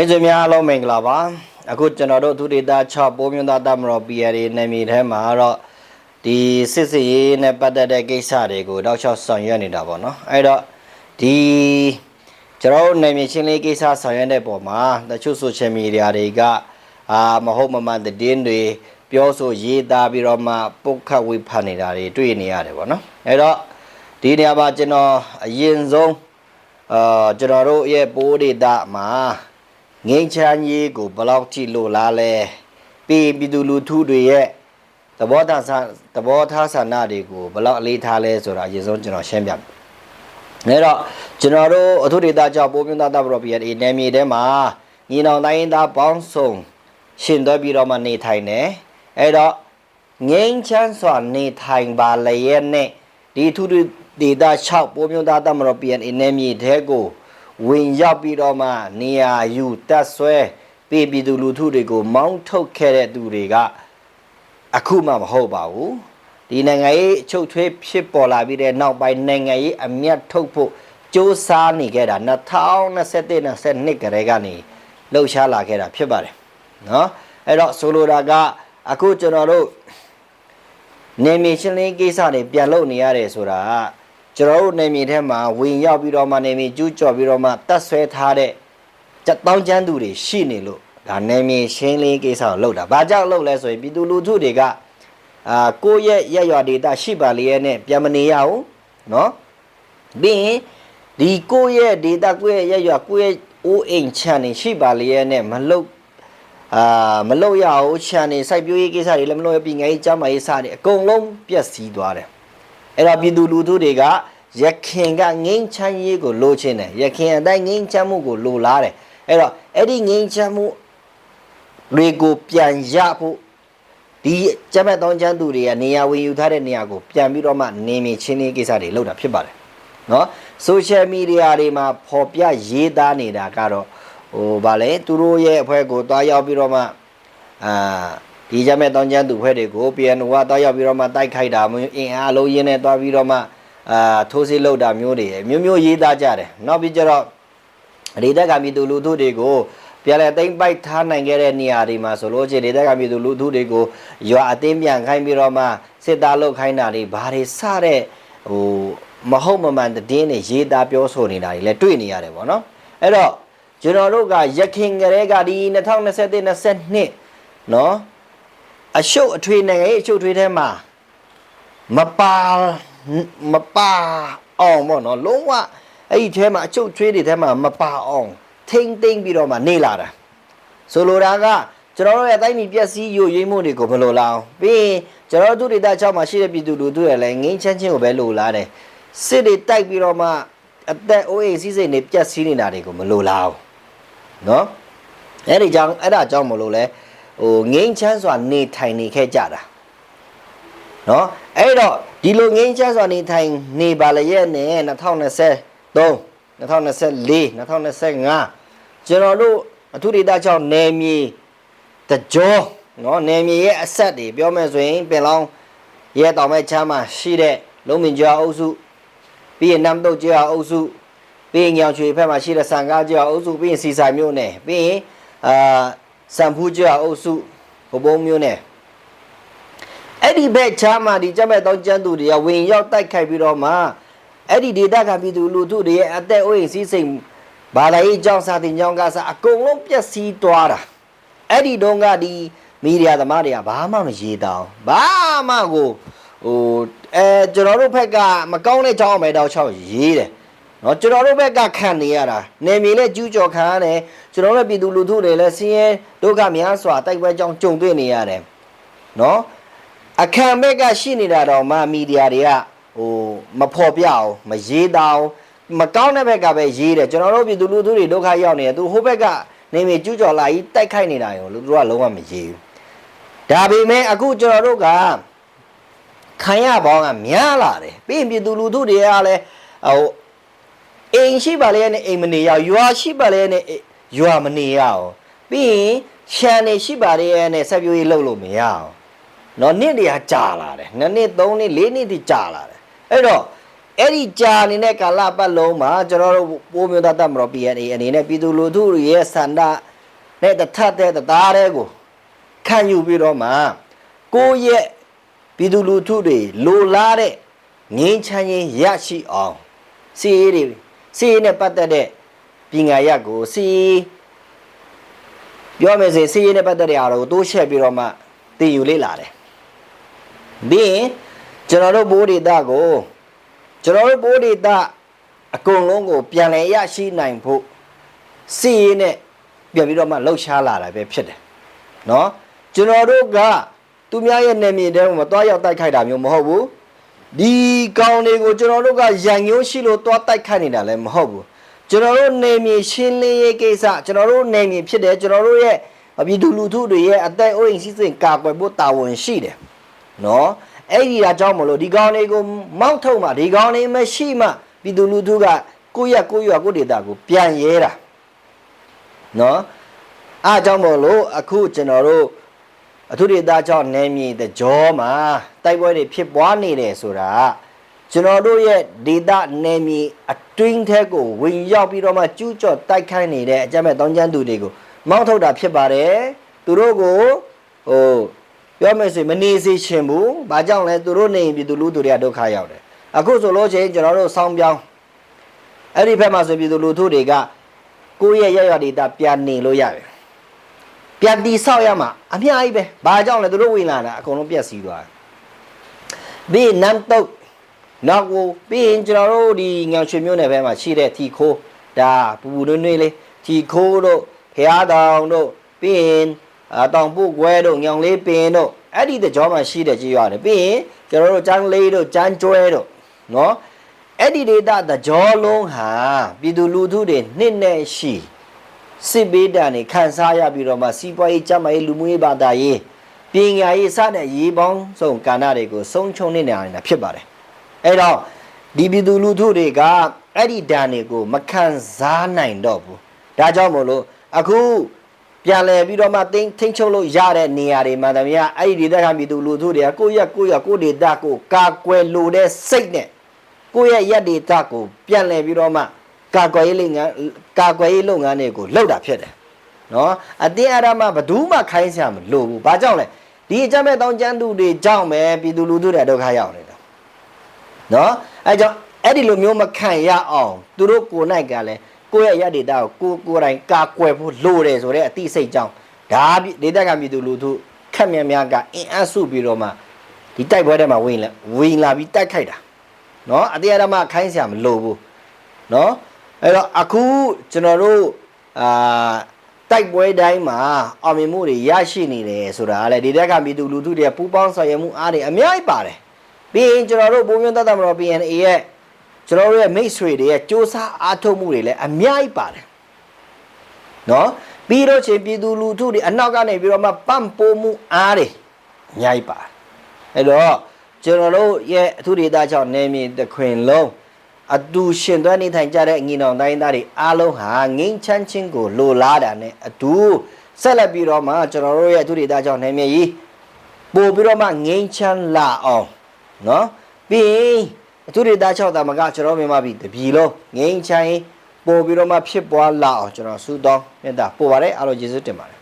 မိတ်ဆွေများအားလုံးမင်္ဂလာပါအခုကျွန်တော်တို့သူဒေတာ6ပိုးမြွန်းသားတမတော် PRA နယ်မြေထဲမှာတော့ဒီစစ်စစ်ရေးနဲ့ပတ်သက်တဲ့ကိစ္စတွေကိုတောက်လျှောက်ဆောင်ရွက်နေတာပေါ့နော်အဲ့တော့ဒီကျွန်တော်တို့နယ်မြေချင်းလေးကိစ္စဆောင်ရွက်တဲ့ပုံမှာတချို့ social media တွေကအာမဟုတ်မမှန်သတင်းတွေပြောဆိုရေးသားပြီးတော့မှပုတ်ခတ်ဝေဖန်နေတာတွေတွေ့နေရတယ်ပေါ့နော်အဲ့တော့ဒီနေရာမှာကျွန်တော်အရင်ဆုံးအာကျွန်တော်တို့ရဲ့ပိုးဒေတာမှာ ငင်းချမ်းကြီးကိုဘယ်လောက်ကြည့်လို့လားလဲပြီးပြည်သူလူထုတွေရဲ့သဘောထားဆသဘောထားဆန္ဒတွေကိုဘယ်လောက်အလေးထားလဲဆိုတာအရင်ဆုံးကျွန်တော်ရှင်းပြမယ်။ဒါတော့ကျွန်တော်တို့အထုဒေတာကြောင့်ပိုးမြင့်သားတပ်ပရော်ပီယက်နယ်မြေထဲမှာညီနောင်တိုင်းရင်းသားပေါင်းစုံရှင်သွဲပြီးတော့မှနေထိုင်တယ်။အဲ့တော့ငင်းချမ်းစွာနေထိုင်ပါလျက်နဲ့ဒီထုဒေတာ6ပိုးမြင့်သားတပ်ပရော်ပီယက်နယ်မြေထဲကို ဝင်ရောက်ပြီးတော့မှနေရာယူတက်ဆွဲပြည်ပြည်သူလူထုတွေကို မောင်းထုတ်ခဲ့တဲ့သူတွေကအခုမှမဟုတ်ပါဘူးဒီနိုင်ငံရေးအချုပ်ထွေးဖြစ်ပေါ်လာပြီးတဲ့နောက်ပိုင်းနိုင်ငံရေးအမျက်ထုတ်ဖို့စ조사နေခဲ့တာ2021 22ကလေးကနေလှုပ်ရှားလာခဲ့တာဖြစ်ပါတယ်เนาะအဲ့တော့ဆိုလိုတာကအခုကျွန်တော်တို့နေမီရှင်းလင်းကိစ္စတွေပြန်လုပ်နေရတယ်ဆိုတာ ကကျွန်တော်တို့နေမြေထဲမှာဝင်ရောက်ပြီးတော့မှနေမြေကျူးကျော်ပြီးတော့မှတတ်ဆွဲထားတဲ့ကြက်တောင်းကျန်းသူတွေရှိနေလို့ဒါနေမြေရှင်းလင်းကိစ္စကိုလုပ်တာ။ဘာကြောင့်လုပ်လဲဆိုရင်ပြည်သူလူထုတွေကအာကိုယ့်ရဲ့ရက်ရွာဒေတာရှိပါလေရဲ့နဲ့ပြန်မနေရဘူးနော်။ပြီးရင်ဒီကိုယ့်ရဲ့ဒေတာကိုယ့်ရဲ့ရက်ရွာကိုယ့်ရဲ့အိုးအိမ်ခြံနေရှိပါလေရဲ့နဲ့မလုပ်အာမလုပ်ရဘူးခြံနေစိုက်ပျိုးရေးကိစ္စတွေလည်းမလုပ်ရပြီးငယ်ရေးကျမ်းမာရေးစတယ်အကုန်လုံးပျက်စီးသွားတယ်။ အဲ့တော့ပြည်သူလူထုတွေကရခင်ကငိမ့်ချမ်းရေးကိုလိုချင်တယ်ရခင်အတိုင်းငိမ့်ချမ်းမှုကိုလိုလားတယ်အဲ့တော့အဲ့ဒီငိမ့်ချမ်းမှုတွေကိုပြန်ရဖို့ဒီကျမတ်တောင်းချမ်းသူတွေကနေရာဝင်ယူထားတဲ့နေရာကိုပြန်ပြီးတော့မှနေမြေချင်းလေးကိစ္စတွေလုပ်တာဖြစ်ပါတယ်နော်ဆိုရှယ်မီဒီယာတွေမှာပေါ်ပြရေးသားနေတာကတော့ဟိုဗာလဲသူတို့ရဲ့အဖွဲ့ကိုတွားရောက်ပြီးတော့မှအာ ဒီကြမဲ့တောင်းချမ်းသူဖွဲ့တွေကို PNO ကတွားရောက်ပြီးတော့မှတိုက်ခိုက်တာမျိုးအင်အားလုံးရင်းနဲ့တွားပြီးတော့မှအာထိုးစစ်လုပ်တာမျိုးတွေမျိုးမျိုးရေးသားကြတယ်နောက်ပြီးကျတော့ဒေသကပြည်သူလူထုတွေကိုပြန်လဲတိမ့်ပိုက်ထားနိုင်ခဲ့တဲ့နေရာတွေမှာဆိုလို့ချင်းဒေသကပြည်သူလူထုတွေကိုရွာအသိမ်းပြန်ခိုင်းပြီးတော့မှစစ်သားလုပ်ခိုင်းတာတွေဘာတွေစတဲ့ဟိုမဟုတ်မမှန်သတင်းတွေရေးသားပြောဆိုနေတာတွေလည်းတွေ့နေရတယ်ပေါ့နော်အဲ့တော့ကျွန်တော်တို့ကရခင်ကလေးကဒီ2021 22နော် အရှုပ်အထွေနိုင်ငံရေးအရှုပ်ထွေးထဲမှာမပါမပါအောင်ပေါ့နော်လုံးဝအဲ့ဒီထဲမှာအရှုပ်ထွေးတွေထဲမှာမပါအောင်ထိမ့်သိမ့်ပြီးတော့မှနေလာတာဆိုလိုတာကကျွန်တော်တို့ရဲ့အတိုင်းပြည်ပျက်စီးယိုယွင်းမှုတွေကိုမလိုလားအောင်ပြီးရင်ကျွန်တော်တို့ဒေသချောက်မှာရှိတဲ့ပြည်သူလူထုတွေလည်းငင်းချမ်းချင်းကိုပဲလိုလားတယ်စစ်တွေတိုက်ပြီးတော့မှအသက်အိုးအိမ်စီးစိမ်တွေပျက်စီးနေတာတွေကိုမလိုလားအောင်နော်အဲ့ဒီကြောင့်အဲ့ဒါကြောင့်မလို့လဲ ဟိုငိမ့်ချမ်းစွာနေထိုင်နေခဲ့ကြတာနော်အဲ့တော့ဒီလိုငိမ့်ချမ်းစွာနေထိုင်နေပါလျက်နဲ့2023 2024 2025ကျွန်တော်တို့အထုဒေတာကြောင့်နယ်မြေတကြောနော်နယ်မြေရဲ့အဆက်တွေပြောမယ်ဆိုရင်ပင်လောင်းရဲ့တောင်မဲ့ချမ်းမှာရှိတဲ့လုံးမင်ကျော်အုပ်စုပြီးရင်နမ်တုတ်ကျော်အုပ်စုပြီးရင်ညောင်ချွေဖက်မှာရှိတဲ့ဆန်ကားကျော်အုပ်စုပြီးရင်စီဆိုင်မြို့နယ်ပြီးရင်အာ စံဖူးကျော်အုပ်စုဘဘုံမြို့နယ်အဲ့ဒီဘက်ချမ်းမှာဒီကြက်မဲ့တောင်းကျန်းသူတွေကဝင်ရောက်တိုက်ခိုက်ပြီးတော့မှအဲ့ဒီဒေတာကပြည်သူလူထုတွေရဲ့အသက်အိုးအိမ်စီးစိမ်ဘာသာရေးကြောင့်စာတင်ကြောင့်ကစားအကုန်လုံးပျက်စီးသွားတာအဲ့ဒီတုန်းကဒီမီဒီယာသမားတွေကဘာမှမရေးတောင်းဘာမှကိုဟိုအဲကျွန်တော်တို့ဘက်ကမကောင်းတဲ့ကြောင်းအမဲတောက်ချောက်ရေးတယ် နော်ကျွန်တော်တို့ဘက်ကခံနေရတာနေမီနဲ့ကျူးကျော်ခံရတယ်ကျွန်တော်တို့ပြည်သူလူထုတွေလည်းဆင်းရဲဒုက္ခများစွာတိုက်ပွဲကြောင်းကြုံတွေ့နေရတယ်နော်အခမ်းဘက်ကရှိနေတာတော့မှမီဒီယာတွေကဟိုမဖော်ပြအောင်မရေးတောင်းမကောင်းတဲ့ဘက်ကပဲရေးတယ်ကျွန်တော်တို့ပြည်သူလူထုတွေဒုက္ခရောက်နေတယ်သူဟိုဘက်ကနေမီကျူးကျော်လာကြီးတိုက်ခိုက်နေတာရောလူတို့ကလုံးဝမရေးဘူးဒါပေမဲ့အခုကျွန်တော်တို့ကခံရပေါင်းကများလာတယ်ပြီးရင်ပြည်သူလူထုတွေကလည်းဟို အိမ်ရှိပါလေနဲ့အိမ်မနေရရွာရှိပါလေနဲ့ရွာမနေရအောင်ပြီးရင်ရှန်နေရှိပါလေနဲ့ဆက်ပြိုးရေးလုပ်လို့မရအောင်နော်နှစ်တည်းကကြာလာတယ်နှစ်နှစ်သုံးနှစ်လေးနှစ်တိကြာလာတယ်အဲ့တော့အဲ့ဒီကြာနေတဲ့ကာလပတ်လုံးမှာကျွန်တော်တို့ပိုးမျိုးသားတက်မတော် PNA အနေနဲ့ပြည်သူလူထုရဲ့ဆန္ဒနဲ့တထက်တဲ့တသားတဲ့ကိုခံယူပြီးတော့မှကိုယ့်ရဲ့ပြည်သူလူထုတွေလိုလားတဲ့ငင်းချမ်းရင်ရရှိအောင်စီရေးတွေ စီရေးနဲ့ပတ်သက်တဲ့ပညာရပ်ကိုစီရေးပြောမယ်ဆိုရင်စီရေးနဲ့ပတ်သက်တဲ့အားကိုတိုးချက်ပြီးတော့မှသင်ယူလေ့လာတယ်ပြီးရင်ကျွန်တော်တို့ဘိုးဒေတာကိုကျွန်တော်တို့ဘိုးဒေတာအကုန်လုံးကိုပြန်လည်ရရှိနိုင်ဖို့စီရေးနဲ့ပြန်ပြီးတော့မှလှုပ်ရှားလာတာပဲဖြစ်တယ်နော်ကျွန်တော်တို့ကသူများရဲ့နေမြေတဲမှာတွားရောက်တိုက်ခိုက်တာမျိုးမဟုတ်ဘူး ဒီကောင်တွေကိုကျွန်တော်တို့ကရန်ညိုးရှိလို့တွားတိုက်ခိုက်နေတာလည်းမဟုတ်ဘူးကျွန်တော်တို့နေမြေရှင်းလင်းရေးကိစ္စကျွန်တော်တို့နေမြေဖြစ်တယ်ကျွန်တော်တို့ရဲ့ပြည်သူလူထုတွေရဲ့အသက်အိုးအိမ်စီးစိမ်ကာကွယ်ဖို့တာဝန်ရှိတယ်နော်အဲ့ဒီအကြောင်းမလို့ဒီကောင်တွေကိုမောက်ထုတ်မှဒီကောင်တွေမရှိမှပြည်သူလူထုကကိုယ့်ရကိုယ့်ရကိုယ့်ဒေတာကိုပြန်ရဲတာနော်အားအကြောင်းမလို့အခုကျွန်တော်တို့ အထုဒေသကြောင့်နယ်မြေတကြောမှာတိုက်ပွဲတွေဖြစ်ပွားနေတယ်ဆိုတာကျွန်တော်တို့ရဲ့ဒေသနယ်မြေအတွင်းထဲကိုဝင်ရောက်ပြီးတော့မှကျူးကျော်တိုက်ခိုက်နေတဲ့အကြမ်းမဲ့တောင်းကျမ်းသူတွေကိုမောင်းထုတ်တာဖြစ်ပါတယ်သူတို့ကိုဟိုပြောမယ်ဆိုရင်မနေစေချင်ဘူးဘာကြောင့်လဲသူတို့နေရင်ပြည်သူလူထုတွေကဒုက္ခရောက်တယ်အခုဆိုလို့ချင်းကျွန်တော်တို့စောင်းပြောင်းအဲ့ဒီဘက်မှာဆိုပြည်သူလူထုတွေကကိုယ့်ရဲ့ရရဒေသပြန်နေလို့ရတယ် ပြန်တီဆောက်ရမှာအများကြီးပဲဘာကြောင့်လဲသူတို့ဝင်လာတာအကုန်လုံးပြက်စီးသွားတယ်ပြီးရင်နမ်တုတ်နောက်ကိုပြီးရင်ကျွန်တော်တို့ဒီညောင်ရွှေမြို့နယ်ဘက်မှာရှိတဲ့ထီခိုးဒါပူပူနွေ့နွေ့လေးထီခိုးတို့ဖျားတောင်တို့ပြီးရင်အတောင်ပုတ်ကွဲတို့ညောင်လေးပင်တို့အဲ့ဒီတကြောမှာရှိတဲ့ကြီးရတယ်ပြီးရင်ကျွန်တော်တို့ကျန်းလေးတို့ကျန်းကျွဲတို့နော်အဲ့ဒီဒေတာတကြောလုံးဟာပြည်သူလူထုတွေနှစ်နဲ့ရှိ စစ်ဘေးဒဏ်တွေခံစားရပြီးတော့မှစီးပွားရေးကျန်းမာရေးလူမှုရေးဘာသာရေးပညာရေးစတဲ့ရေးပေါင်းစုံကဏ္ဍတွေကိုဆုံးချုံနေနေတာဖြစ်ပါတယ်အဲ့တော့ဒီပြည်သူလူထုတွေကအဲ့ဒီဒဏ်တွေကိုမခံစားနိုင်တော့ဘူးဒါကြောင့်မို့လို့အခုပြန်လည်ပြီးတော့မှသိမ်းထိန်းချုပ်လို့ရတဲ့နေရာတွေမှာတမယအဲ့ဒီဒေသခံပြည်သူလူထုတွေကကိုယ့်ရက်ကိုယ့်ရက်ကိုယ့်ဒေသကိုကာကွယ်လို့တဲ့စိတ်နဲ့ကိုယ့်ရဲ့ရက်ဒေသကိုပြန်လည်ပြီးတော့မှ ကာကွယ်ရေးလုပ်ငန်းကာကွယ်ရေးလုပ်ငန်းတွေကိုလုပ်တာဖြစ်တယ်နော်အတင်းအဓမ္မဘယ်သူမှခိုင်းစရာမလိုဘူးဘာကြောင့်လဲဒီအကြမ်းမဲ့တောင်းကျမ်းသူတွေကြောင့်ပဲပြည်သူလူထုတွေဒုက္ခရောက်နေတာနော်အဲကြောင့်အဲ့ဒီလိုမျိုးမခံရအောင်သူတို့ကိုယ်နိုင်ကလည်းကိုယ့်ရဲ့ရဒေတာကိုကိုယ်ကိုယ်တိုင်ကာကွယ်ဖို့လိုတယ်ဆိုတဲ့အသိစိတ်ကြောင့်ဒါဒေတာကပြည်သူလူထုခက်မြန်များကအင်အားစုပြီးတော့မှဒီတိုက်ပွဲထဲမှာဝင်လာဝင်လာပြီးတိုက်ခိုက်တာနော်အတင်းအဓမ္မခိုင်းစရာမလိုဘူးနော် အဲ့တော့အခုကျွန်တော်တို့အာတိုက်ပွဲတိုင်းမှာအောင်မြင်မှုတွေရရှိနေတယ်ဆိုတာကလည်းဒီတက်ကပြည်သူလူထုတွေပူးပေါင်းဆောင်ရွက်မှုအားတွေအများကြီးပါတယ်ပြီးရင်ကျွန်တော်တို့ဘုံမျိုးတတ်တမတော် PNA ရဲ့ကျွန်တော်တို့ရဲ့မိတ်ဆွေတွေရဲ့စ조사အားထုတ်မှုတွေလည်းအများကြီးပါတယ်နော်ပြီးတော့ချင်းပြည်သူလူထုတွေအနောက်ကနေပြီးတော့မှပန့်ပိုးမှုအားတွေအများကြီးပါတယ်အဲ့တော့ကျွန်တော်တို့ရဲ့အထူးဒေသကြောင့်နေမြေတစ်ခွင်လုံး အတူရှင်သွမ်းနေထိုင်ကြတဲ့ညီနောင်တိုင်းသားတွေအားလုံးဟာငိမ့်ချမ်းချင်းကိုလိုလားတာနဲ့အတူဆက်လက်ပြီးတော့မှကျွန်တော်တို့ရဲ့သူဒေသကြောင့်နေမြေကြီးပို့ပြီးတော့မှငိမ့်ချမ်းလာအောင်နော်ပြီးရင်အသူဒေသ6တာမကကျွန်တော်မြန်မာပြည်တပြည်လုံးငိမ့်ချမ်းပို့ပြီးတော့မှဖြစ်ပွားလာအောင်ကျွန်တော်ဆုတောင်းမြတ်တာပို့ပါတယ်အားလုံးကျေးဇူးတင်ပါတယ်